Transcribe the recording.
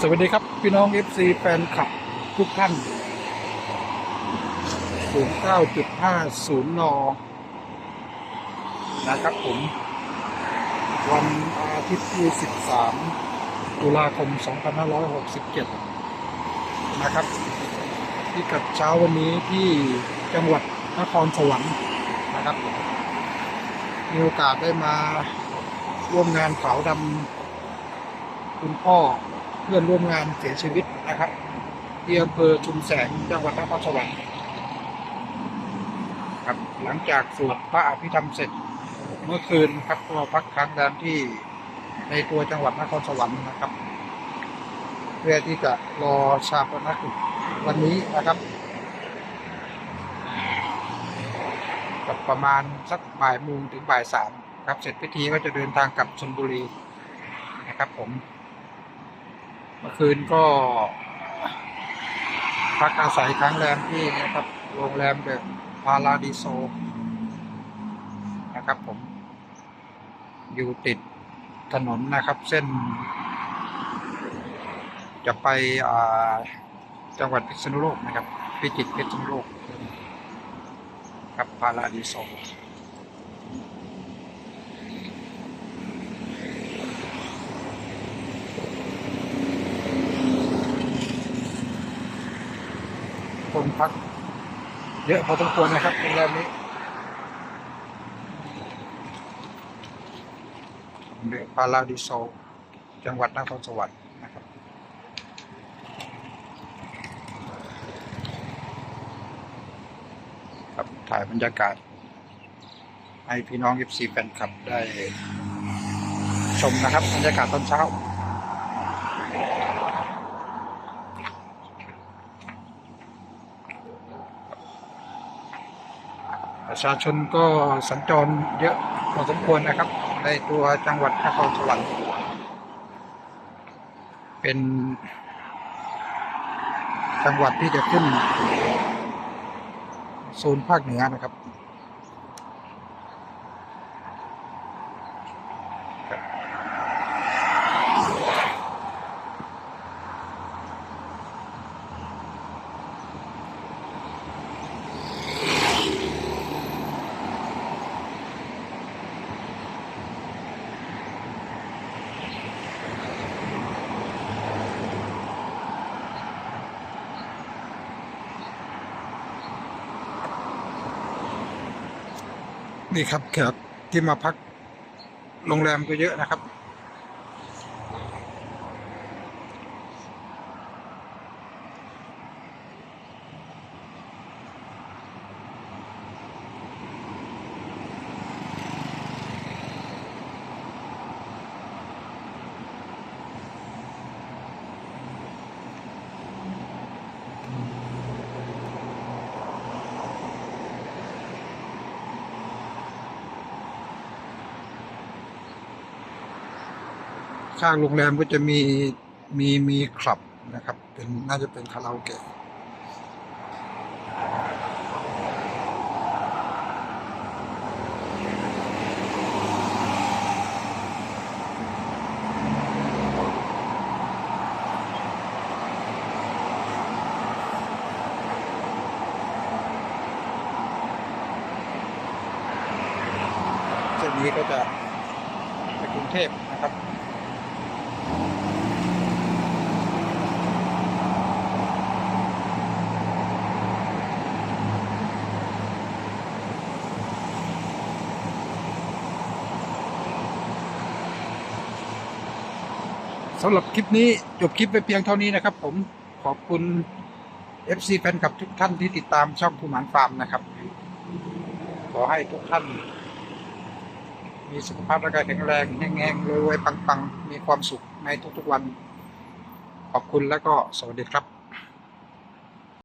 สวัสดีครับ พี่น้อง FC แฟนคลับทุกท่าน 09.50 น นะครับผม วันอาทิตย์ที่ 13 ตุลาคม 2567 นะครับที่กัดเช้าวันนี้ที่จังหวัดนครสวรรค์นะครับ มีโอกาสได้มาร่วมงานเผาดำคุณพ่อ เพื่อนร่วมงานเสียชีวิตนะครับที่อำเภอชุมแสงจังหวัดนครสวรรค์ครับหลังจากสวดพระอภิธรรมเสร็จเมื่อคืนครับก็พักค้างแรมที่ในตัวจังหวัดนครสวรรค์นะครับ เพื่อที่จะรอชาปนกิจวันนี้นะครับกับประมาณสักบ่ายโมงถึงบ่ายสามครับเสร็จพิธีก็จะเดินทางกลับชลบุรีนะครับผม เมื่อคืนก็ พักอาศัยค้างแรมที่นะครับ โรงแรมเดอะพาราดิโซนะครับผม อยู่ติดถนนนะครับ เส้น จะไปจังหวัดพิษณุโลกนะครับ พิจิตรพิษณุโลก ครับพาราดิโซ คนพัก เยอะพอสมควรนะครับโรงแรมนี้เดอะพาราดิโซจังหวัดนครสวรรค์นะครับครับถ่ายบรรยากาศ ให้พี่น้อง FC แฟนคลับได้ชมนะครับบรรยากาศตอนเช้า ประชาชนก็สัญจรเยอะพอสมควรนะครับ ในตัวจังหวัดนครสวรรค์เป็นจังหวัดที่จะขึ้นโซนภาคเหนือนะครับ นี่ครับแขกที่มาพักโรงแรมก็เยอะนะครับ ข้างโรงแรมก็จะมีมีมีคลับนะครับ เป็นน่าจะเป็นคาราโอเกะเส้นนี้ก็จะไปกรุงเทพนะครับ สำหรับคลิปนี้จบคลิปไปเพียงเท่านี้นะครับ ผมขอบคุณ FC แฟนคลับทุกท่านที่ติดตามช่องภูหมานฟาร์มนะครับ ขอให้ทุกท่าน มีสุขภาพร่างกายแข็งแรงแห้งๆรวยๆปังๆ มีความสุขในทุกๆวัน ขอบคุณแล้วก็สวัสดีครับ